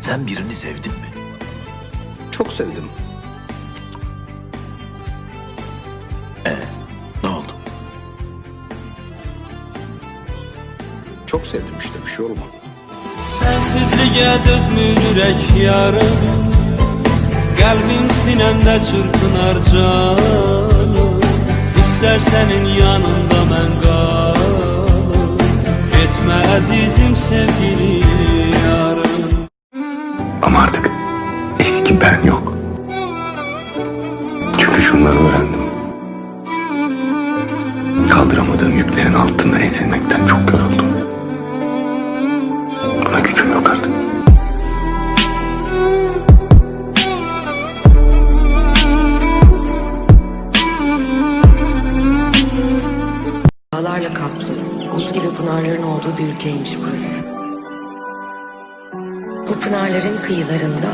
Sen birini sevdin mi? Çok sevdim. Ne oldu? Çok sevdim işte bir şey olmadı. Sensizliğe dözmür ürək yarım Qəlbim sinəmdə çırpınar canım İstər sənin yanında mən qalım Getmə əzizim sevgili yarım Ama artık eski ben yok. Çünkü şunları öğrendim. Kaldıramadığım yüklerin altında ezilmekten çok yoruldum. Buna gücüm yok artık. Dağlarla kaplı, buz gibi pınarların olduğu bir ülkeymiş burası. Bu pınarların kıyılarında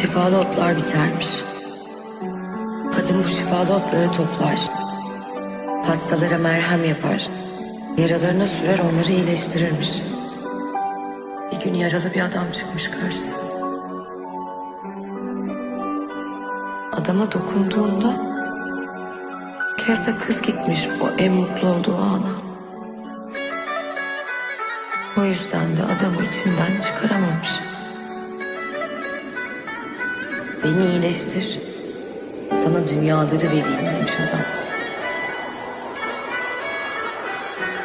şifalı otlar bitermiş. Kadın bu şifalı otları toplar. Hastalara merhem yapar. Yaralarına sürer onları iyileştirirmiş. Bir gün yaralı bir adam çıkmış karşısına. Adama dokunduğunda Kez de kız gitmiş o en mutlu olduğu ana. O yüzden de adamı içinden çıkaramamış. Beni iyileştir. Sana dünyaları vereyim demiş adam.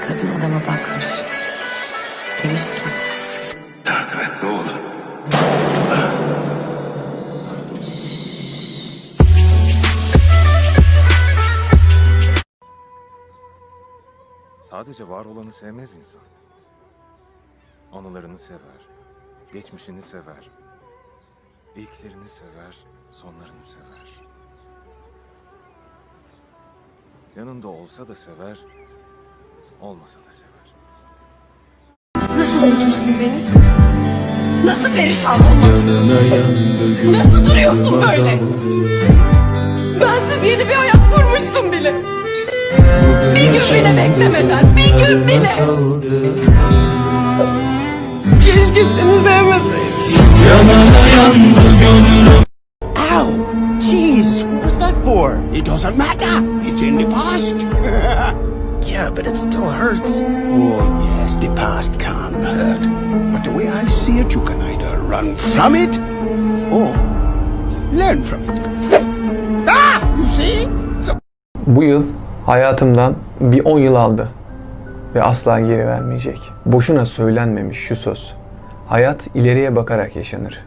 Kadın adama bakmış. Demiş ki Yardım et ne olur. Sadece var olanı sevmez insan. Anılarını sever, geçmişini sever, ilklerini sever, sonlarını sever. Yanında olsa da sever, olmasa da sever. Nasıl unutursun beni? Nasıl perişan olmazsın? Nasıl duruyorsun böyle? Bensiz yeni bir hayat kurmuşsun bile. Bir gün bile beklemeden, bir gün bile. Keşke seni sevmeseydim. Ow! It doesn't matter. It's in the past. yeah, but it still hurts. Oh, yes, the past can hurt. But the way I see it, you can either run from it or learn from it. Ah! You see? So Bu yıl hayatımdan bir 10 yıl aldı ve asla geri vermeyecek. Boşuna söylenmemiş şu söz. Hayat ileriye bakarak yaşanır.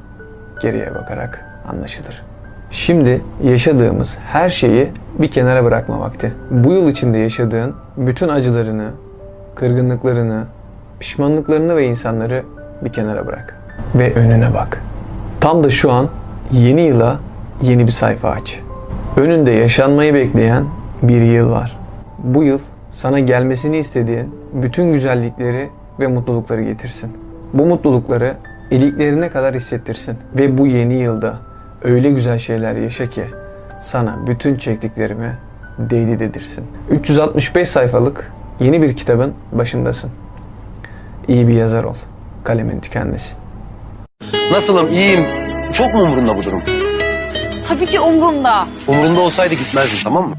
Geriye bakarak anlaşılır. Şimdi yaşadığımız her şeyi bir kenara bırakma vakti. Bu yıl içinde yaşadığın bütün acılarını, kırgınlıklarını, pişmanlıklarını ve insanları bir kenara bırak ve önüne bak. Tam da şu an yeni yıla yeni bir sayfa aç. Önünde yaşanmayı bekleyen bir yıl var. Bu yıl sana gelmesini istediğin bütün güzellikleri ve mutlulukları getirsin. Bu mutlulukları iliklerine kadar hissettirsin. Ve bu yeni yılda öyle güzel şeyler yaşa ki sana bütün çektiklerimi değdi dedirsin. 365 sayfalık yeni bir kitabın başındasın. İyi bir yazar ol. Kalemin tükenmesin. Nasılım? İyiyim. Çok mu umurunda bu durum? Tabii ki umrumda. Umurunda olsaydı gitmezdim tamam mı?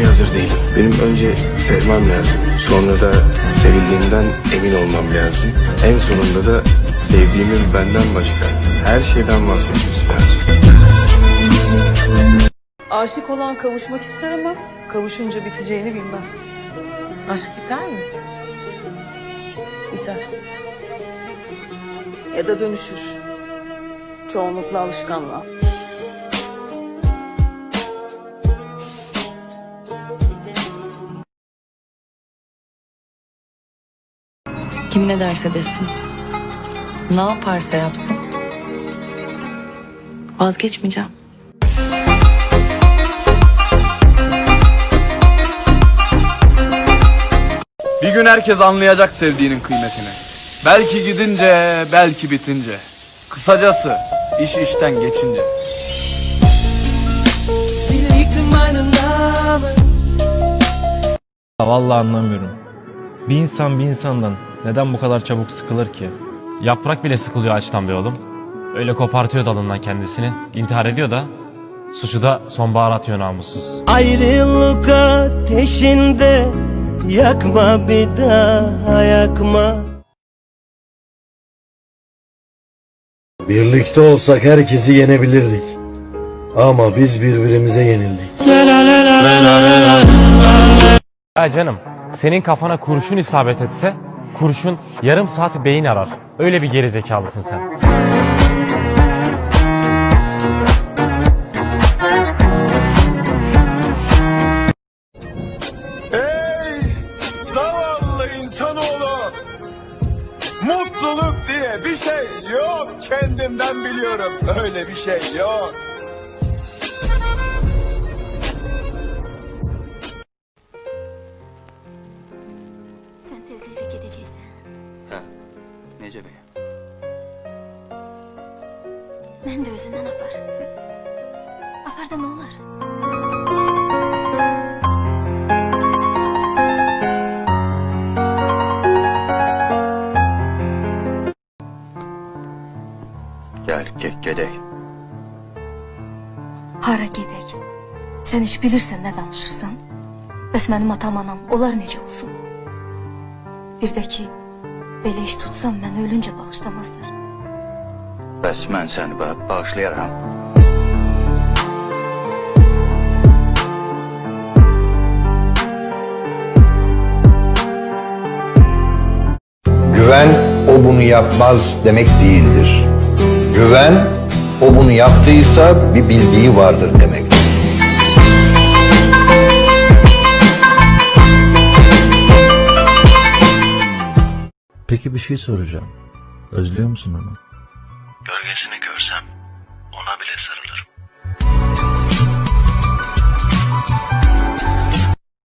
İlişkiye hazır değilim. Benim önce sevmem lazım. Sonra da sevildiğimden emin olmam lazım. En sonunda da sevdiğimin benden başka her şeyden vazgeçmesi lazım. Aşık olan kavuşmak ister ama kavuşunca biteceğini bilmez. Aşk biter mi? Biter. Ya da dönüşür. Çoğunlukla alışkanlığa. Kim ne derse desin. Ne yaparsa yapsın. Vazgeçmeyeceğim. Bir gün herkes anlayacak sevdiğinin kıymetini. Belki gidince, belki bitince. Kısacası iş işten geçince. Vallahi anlamıyorum. Bir insan bir insandan neden bu kadar çabuk sıkılır ki? Yaprak bile sıkılıyor açtan be oğlum. Öyle kopartıyor dalından kendisini. intihar ediyor da. Suçu da sonbahar atıyor namussuz. Ayrılık ateşinde yakma bir daha yakma. Birlikte olsak herkesi yenebilirdik. Ama biz birbirimize yenildik. Ya canım senin kafana kurşun isabet etse kurşun yarım saat beyin arar. Öyle bir gerizekalısın sen. Ey zavallı insanoğlu! Mutluluk diye bir şey yok. Kendimden biliyorum. Öyle bir şey yok. Ben de özünden apar. Apar da ne olur? Gel gel gedek. Hara gedək. Sen hiç bilirsən ne danışırsan. Bəs mənim atam anam, onlar necə olsun? Bir də ki, belə iş tutsam məni ölüncə bağışlamazlar. Bəs mən səni ba- bağışlayaram. Güven o bunu yapmaz demek değildir. Güven o bunu yaptıysa bir bildiği vardır demek. Peki bir şey soracağım. Özlüyor musun onu? Gölgesini sarılırım.